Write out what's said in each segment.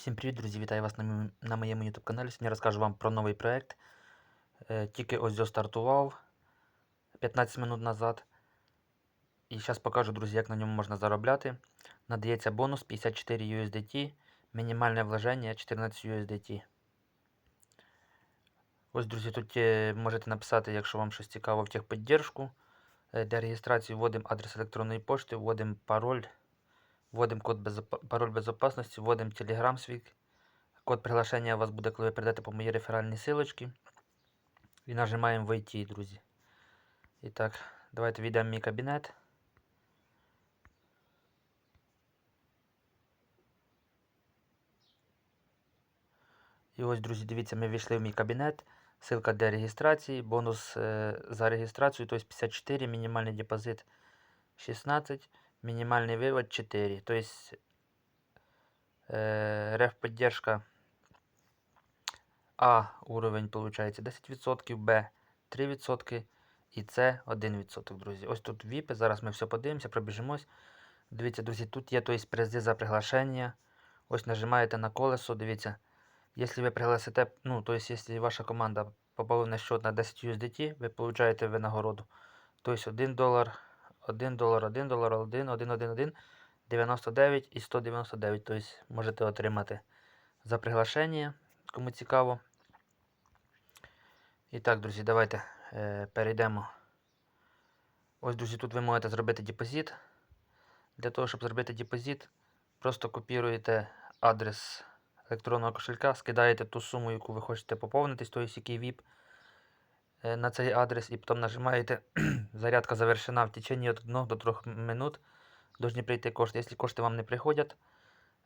Всім привіт, друзі! Вітаю вас на, на моєму YouTube каналі. Сьогодні розкажу вам про новий проект. Е, Тільки ось його стартував 15 минут назад. І зараз покажу, друзі, як на ньому можна заробляти. Надається бонус 54 USDT, мінімальне вложення 14 USDT. Ось, друзі, тут е, можете написати, якщо вам щось цікаво в техподдержку. Е, Для реєстрації вводимо адрес електронної пошти, вводимо пароль. Вводимо код безопа- пароль безопасності, вводимо Telegram свій. Код приглашення у вас буде, коли ви перейдете по моїй реферальній силочці. І нажимаємо войти, друзі. І так, давайте війдемо мій кабінет. І ось, друзі, дивіться, ми війшли в мій кабінет. Ссылка для реєстрації, бонус е, за реєстрацію, тобто 54, мінімальний депозит 16, мінімальний вивод 4. Тобто э, реф поддержка А уровень получається 10%, Б 3% і С 1%, друзі. Ось тут VIP, зараз ми все подивимося, пробіжимось. Дивіться, друзі, тут є тобто, призи за приглашення. Ось нажимаєте на колесо, дивіться. Якщо ви пригласите, ну, то есть, якщо ваша команда попала на счет на 10 USDT, ви получаєте винагороду. Тобто 1 долар, 1 долар, 1 долар, 1, 1, 1, 1, 99 і 199. Тобто можете отримати за приглашення, кому цікаво. І так, друзі, давайте е, перейдемо. Ось, друзі, тут ви можете зробити депозит. Для того, щоб зробити депозит, просто копіруєте адрес електронного кошелька, скидаєте ту суму, яку ви хочете поповнити, тобто який VIP на цей адрес, і потім нажимаєте зарядка завершена в течение від 1 до 3 минут. Должны прийти кошти. Якщо кошти вам не приходять,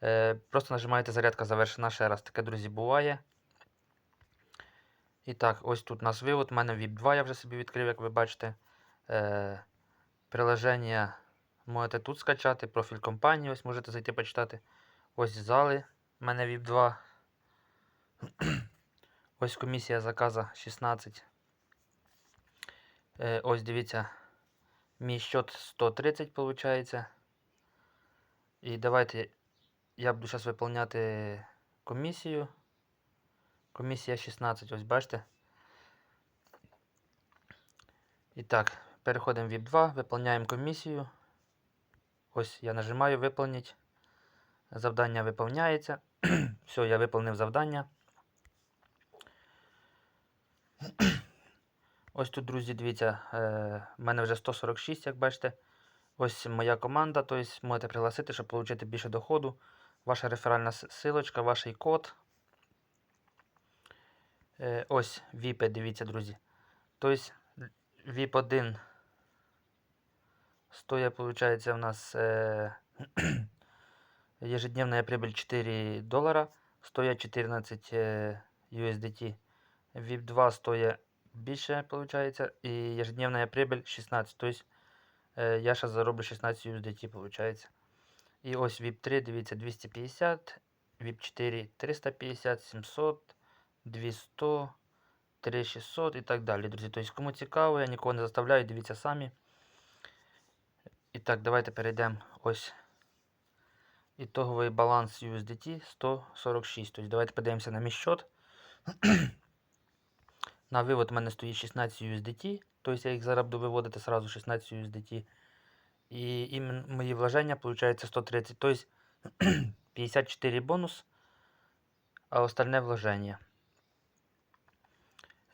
е, просто нажимаєте зарядка завершена ще раз. Таке, друзі, буває. І так, ось тут у нас вивод. У мене VIP 2 я вже собі відкрив, як ви бачите. Е, приложення можете тут скачати, профіль компанії, ось можете зайти почитати. Ось зали. У мене VIP 2. Ось комісія заказа 16. Е, ось дивіться. Мій счет 130 виходить. І давайте я буду зараз виповняти комісію. Комісія 16, ось бачите. І так, переходимо в VIP 2, виповняємо комісію. Ось я нажимаю виповнити. Завдання виповняється. Все, я виповнив завдання. Ось тут, друзі, дивіться, е, в мене вже 146, як бачите. Ось моя команда, тобто можете пригласити, щоб отримати більше доходу. Ваша реферальна силочка, ваш код. Е, ось VIP, дивіться, друзі. Тобто VIP 1 стоїть, виходить, у нас е, ежедневная прибыль 4 доллара, стоит 14 э, USDT. VIP 2 стоит більше, получается, и ежедневная прибыль 16. То есть э, я сейчас зароблю 16 USDT, получается. І ось VIP 3, дивіться, 250, VIP 4 350, 700, 200, 3600 і так далі, друзі. Тобто, кому цікаво, я нікого не заставляю, дивіться самі. І так, давайте перейдемо ось Итоговый баланс USDT 146. Тобто давайте подивимося на мій счет. на вивод у мене стоїть 16 USDT. Тобто я їх зараз буду виводити сразу 16 USDT. І іменно мої вложення получается 130. Тобто 54 бонус, а остальне вложення.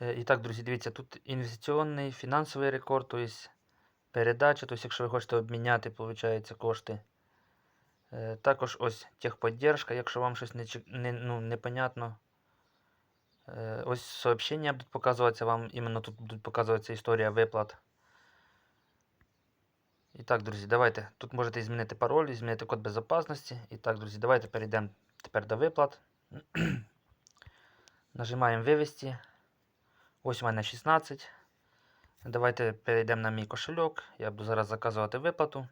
Е, І так, друзі, дивіться, тут інвестиційний фінансовий рекорд, тобто передача, тобто якщо ви хочете обміняти, виходить, кошти. Е, Також ось техподдержка, якщо вам щось не, не, ну, непонятно. Е, Ось сообщення будуть показуватися вам, іменно тут будуть показуватися історія виплат. І так, друзі, давайте. Тут можете змінити пароль, змінити код безпечності. І так, друзі, давайте перейдемо тепер до виплат. Нажимаємо вивести. Ось у мене 16. Давайте перейдемо на мій кошельок. Я буду зараз заказувати виплату.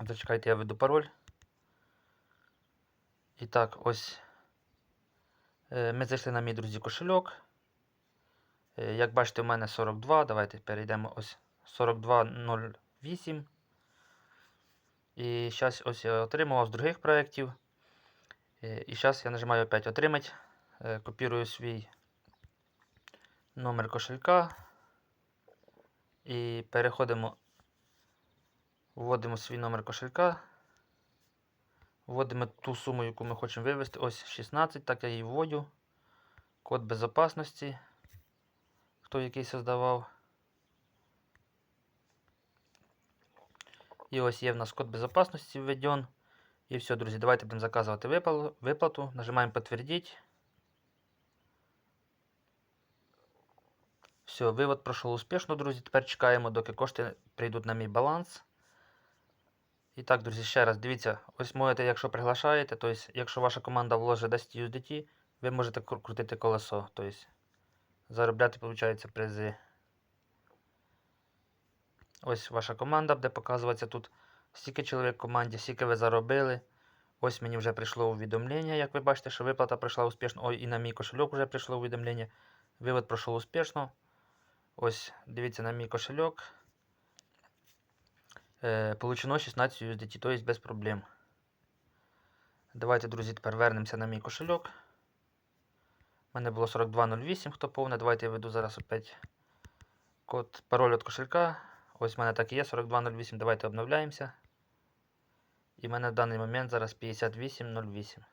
Зачекайте, я введу пароль. І так, ось ми зайшли на мій друзі кошельок. Е, Як бачите, у мене 42. Давайте перейдемо ось 42.08. І зараз ось я отримував з других проєктів. Е, І зараз я нажимаю опять отримать. Е, Копірую свій номер кошелька. І переходимо. Вводимо свій номер кошелька. Вводимо ту суму, яку ми хочемо вивести. Ось 16, так я її вводю. Код безопасності. Хто який создавав. І ось є в нас код безопасності введен. І все, друзі, давайте будемо заказувати виплату. Нажимаємо підтвердити. Все, вивод пройшов успішно, друзі. Тепер чекаємо, доки кошти прийдуть на мій баланс. І так, друзі, ще раз дивіться, ось можете, якщо приглашаєте, тобто, якщо ваша команда вложить 10 USDT, ви можете крутити колесо, тобто заробляти, виходить, призи. Ось ваша команда буде показуватися тут. Скільки чоловік в команді, скільки ви заробили. Ось мені вже прийшло увідомлення, як ви бачите, що виплата пройшла успішно. Ой, і на мій кошельок вже прийшло увідомлення. Вивод пройшов успішно. Ось, дивіться на мій кошельок. Е, получено 16 USDT, тобто без проблем. Давайте, друзі, тепер вернемося на мій кошельок. У мене було 4208, хто повне. Давайте я введу зараз опять код, пароль від кошелька. Ось в мене так і є, 4208. Давайте обновляємося. І в мене в даний момент зараз 5808.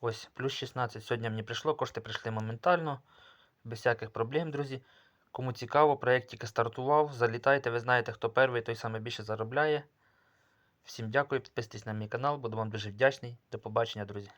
Ось, плюс 16. Сьогодні мені прийшло, кошти прийшли моментально, без всяких проблем, друзі. Кому цікаво, проєкт тільки стартував. Залітайте, ви знаєте, хто перший, той саме більше заробляє. Всім дякую, підписуйтесь на мій канал, буду вам дуже вдячний. До побачення, друзі.